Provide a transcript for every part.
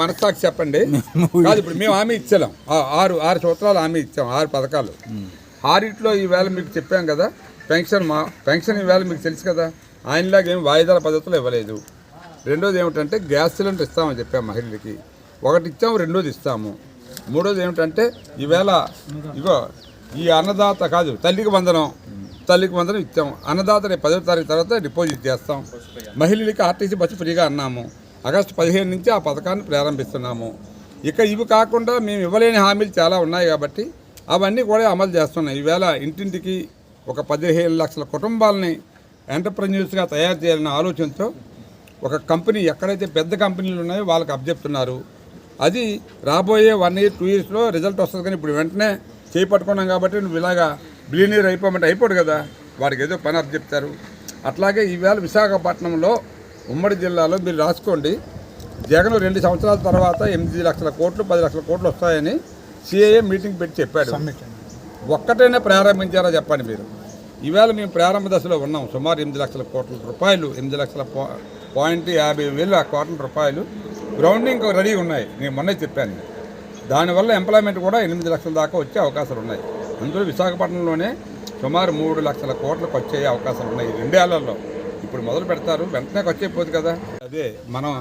మనస్సాక్షి చెప్పండి. కాదు ఇప్పుడు మేము హామీ ఇచ్చాం ఆరు ఆరు సూత్రాలు హామీ ఇచ్చాం ఆరు పథకాలు. ఆరిట్లో ఈవేళ మీకు చెప్పాం కదా పెన్షన్ మా పెన్షన్ ఈవేళ మీకు తెలుసు కదా ఆయనలాగా ఏం వాయిదాల పద్ధతులు ఇవ్వలేదు. రెండోది ఏమిటంటే గ్యాస్ సిలిండర్ ఇస్తామని చెప్పాం మహిళలకి. ఒకటి ఇచ్చాము రెండోది ఇస్తాము. మూడోది ఏమిటంటే ఈవేళ ఇగో ఈ అన్నదాత కాదు తల్లికి వందనం. తల్లికి వందనం ఇచ్చాం అన్నదాత రేపు పదో తారీఖు తర్వాత డిపాజిట్ చేస్తాం. మహిళలకి ఆర్టీసీ బస్సు ఫ్రీగా అన్నాము. ఆగస్టు పదిహేను నుంచి ఆ పథకాన్ని ప్రారంభిస్తున్నాము. ఇక ఇవి కాకుండా మేము ఇవ్వలేని హామీలు చాలా ఉన్నాయి కాబట్టి అవన్నీ కూడా అమలు చేస్తున్నాం ఈవేళ ఇంటింటికి ఒక పదిహేను లక్షల కుటుంబాలని ఎంటర్ప్రెన్యూర్స్గా తయారు చేయాలన్న ఆలోచనతో ఒక కంపెనీ ఎక్కడైతే పెద్ద కంపెనీలు ఉన్నాయో వాళ్ళకి అప్పచెప్తున్నారు అది రాబోయే వన్ ఇయర్ టూ ఇయర్స్లో రిజల్ట్ వస్తుంది కానీ ఇప్పుడు వెంటనే చేపట్టుకున్నాం కాబట్టి నువ్వు ఇలాగా బిలియనీర్ అయిపోమంటే అయిపోడు కదా. వాడికి ఏదో పని అప్పచెప్తారు అట్లాగే ఈవేళ విశాఖపట్నంలో ఉమ్మడి జిల్లాలో మీరు రాసుకోండి. జగన్ రెండు సంవత్సరాల తర్వాత ఎనిమిది లక్షల కోట్లు పది లక్షల కోట్లు వస్తాయని సిఐఏ మీటింగ్ పెట్టి చెప్పాడు. ఒక్కటైనా ప్రారంభించారా చెప్పండి మీరు. ఈవేళ మేము ప్రారంభ దశలో ఉన్నాం. సుమారు ఎనిమిది లక్షల కోట్ల రూపాయలు ఎనిమిది లక్షల పాయింట్ యాభై వేల కోట్ల రూపాయలు గ్రౌండింగ్ రెడీ ఉన్నాయి. నేను మొన్నే చెప్పాను. దానివల్ల ఎంప్లాయ్మెంట్ కూడా ఎనిమిది లక్షల దాకా వచ్చే అవకాశాలు ఉన్నాయి. అందులో విశాఖపట్నంలోనే సుమారు మూడు లక్షల కోట్లకు వచ్చే అవకాశాలు ఉన్నాయి. రెండేళ్ళలో ఇప్పుడు మొదలు పెడతారు వెంటనే వచ్చేపోతుంది కదా. అదే మనం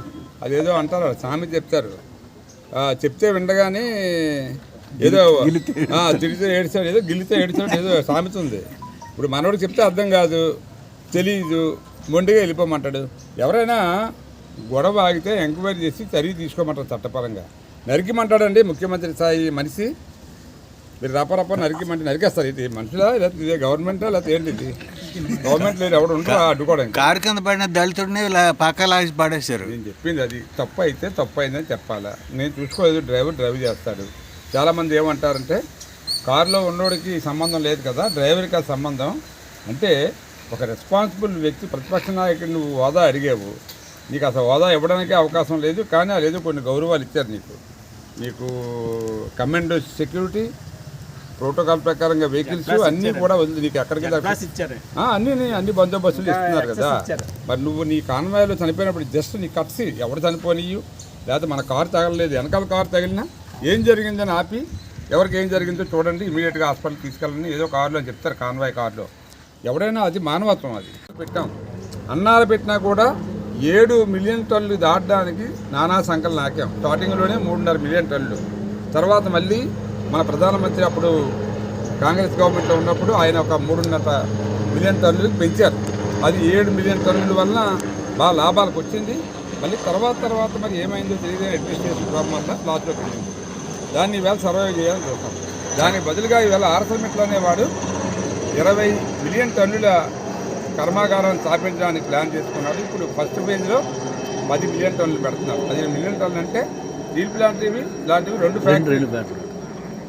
అదేదో అంటారు సామెత చెప్తారు. చెప్తే వినగానే ఏదో తిరిగితే ఏడిచాడు ఏదో గిల్లితే ఏడిచాడు ఏదో సామెత ఉంది. ఇప్పుడు మనోడికి చెప్తే అర్థం కాదు తెలీదు మొండిగా వెళ్ళిపోమంటాడు. ఎవరైనా గొడవ ఆగితే ఎంక్వైరీ చేసి చర్య తీసుకోమంటారు చట్టపరంగా. నరికిమంటాడండి ముఖ్యమంత్రి స్థాయి మనిషి. మీరు రపరప నరికిమంటే నరికేస్తారు. ఇది మనుషులా లేకపోతే ఇదే గవర్నమెంటా లేకపోతే ఏంటి ఇది గవర్నమెంట్ లేదు ఎవడు ఉంటారో అడ్డుకోవడానికి. కారు కింద పడిన దళితుడిని ఇలా పక్క లాగి పడేశారు. నేను చెప్పింది అది. తప్పు అయితే తప్పు అయిందని చెప్పాలా. నేను చూసుకోలేదు డ్రైవర్ డ్రైవ్ చేస్తాడు. చాలామంది ఏమంటారంటే కారులో ఉన్నోడికి సంబంధం లేదు కదా డ్రైవర్కి ఆ సంబంధం. అంటే ఒక రెస్పాన్సిబుల్ వ్యక్తి ప్రతిపక్ష నాయకుడు నువ్వు హోదా అడిగావు. నీకు అసలు హోదా ఇవ్వడానికి అవకాశం లేదు కానీ లేదు కొన్ని గౌరవాలు ఇచ్చారు నీకు. నీకు కమాండో సెక్యూరిటీ ప్రోటోకాల్ ప్రకారంగా వెహికల్స్ అన్నీ కూడా ఉంది. నీకు ఎక్కడికి అన్ని అన్ని బందోబస్తులు ఇస్తున్నారు కదా. మరి నువ్వు నీ కాన్వాయ్లో చనిపోయినప్పుడు జస్ట్ నీ కట్సి ఎవడు చనిపోనియు లేకపోతే మన కారు తగలలేదు. వెనకాల కారు తగిలినా ఏం జరిగిందని ఆపి ఎవరికి ఏం జరిగిందో చూడండి. ఇమీడియట్గా హాస్పిటల్ తీసుకెళ్ళండి. ఏదో కారులో చెప్తారు కాన్వాయ్ కారులో. ఎవడైనా అది మానవత్వం అది. పెట్టాం. అన్నాలు పెట్టినా కూడా ఏడు మిలియన్ టన్నులు దాటడానికి నానా సంఖ్యలు నాకాం స్టార్టింగ్లోనే మూడున్నర మిలియన్ టన్నులు. తర్వాత మళ్ళీ మన ప్రధానమంత్రి అప్పుడు కాంగ్రెస్ గవర్నమెంట్లో ఉన్నప్పుడు ఆయన ఒక మూడున్నర మిలియన్ టన్నులు పెంచారు. అది ఏడు మిలియన్ టన్నుల వలన బాగా లాభాలకు వచ్చింది. మళ్ళీ తర్వాత తర్వాత మరి ఏమైందో తెలియదు. అడ్మినిస్ట్రేషన్ ప్రాబ్లం లాస్లోకి వెళ్ళింది దాన్ని ఈవేళ సర్వైవ్ చేయాలని చూస్తాం. దానికి బదులుగా ఈవేళ ఆర్సల్మెట్లు అనేవాడు ఇరవై మిలియన్ టన్నుల కర్మాగారాన్ని స్థాపించడానికి ప్లాన్ చేసుకున్నాడు. ఇప్పుడు ఫస్ట్ ఫేజ్లో పది మిలియన్ టన్నులు పెడుతున్నారు. పదిహేను మిలియన్ టన్నులు అంటే స్టీల్ ప్లాంట్ ఇవి ఇలాంటివి రెండు ఫ్యాక్టరీలు.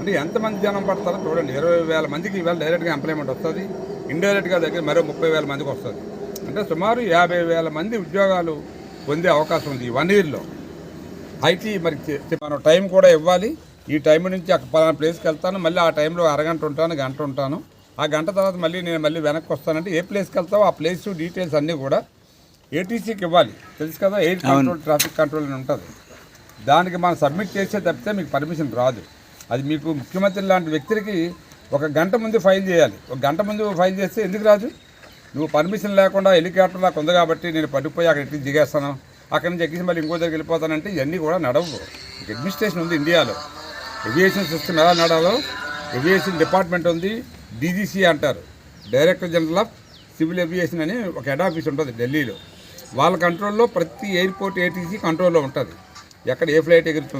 అంటే ఎంతమంది జనం పడతారో చూడండి. ఇరవై వేల మందికి ఈవేళ డైరెక్ట్గా ఎంప్లాయ్మెంట్ వస్తుంది. ఇండైరెక్ట్గా దగ్గర మరో ముప్పై వేల మందికి వస్తుంది. అంటే సుమారు యాభై వేల మంది ఉద్యోగాలు పొందే అవకాశం ఉంది ఈ వన్ ఇయర్లో. ఐటీ మరి మనం టైం కూడా ఇవ్వాలి. ఈ టైం నుంచి అక్కడ పలానా ప్లేస్కి వెళ్తాను. మళ్ళీ ఆ టైంలో అరగంట ఉంటాను గంట ఉంటాను. ఆ గంట తర్వాత మళ్ళీ నేను మళ్ళీ వెనక్కి వస్తానంటే ఏ ప్లేస్కి వెళ్తావో ఆ ప్లేస్ డీటెయిల్స్ అన్నీ కూడా ఏటీసీకి ఇవ్వాలి. తెలుసు కదా ఎయిర్ కంట్రోల్ ట్రాఫిక్ కంట్రోల్ అని ఉంటుంది. దానికి మనం సబ్మిట్ చేసే తప్పితే మీకు పర్మిషన్ రాదు. అది మీకు ముఖ్యమంత్రి లాంటి వ్యక్తికి ఒక గంట ముందు ఫైల్ చేయాలి. ఒక గంట ముందు ఫైల్ చేస్తే ఎందుకు రాదు? నువ్వు పర్మిషన్ లేకుండా హెలికాప్టర్ నాకు ఉంది కాబట్టి నేను పడిపోయి అక్కడ ఎక్కి దిగేస్తాను. అక్కడి నుంచి ఎక్కిసి మళ్ళీ ఇంకో దగ్గరికి వెళ్ళిపోతానంటే ఇవన్నీ కూడా నడవు. అడ్మినిస్ట్రేషన్ ఉంది ఇండియాలో. ఎవియేషన్ సిస్టమ్ ఎలా నడాలో ఎవియేషన్ డిపార్ట్మెంట్ ఉంది డీజీసీ అంటారు. Director general of civil aviation అని ఒక హెడ్ ఆఫీస్ ఉంటుంది ఢిల్లీలో. వాళ్ళ కంట్రోల్లో ప్రతి ఎయిర్పోర్ట్ ఏటీసీ కంట్రోల్లో ఉంటుంది. ఎక్కడ ఏ ఫ్లైట్ ఎగురుతుంది?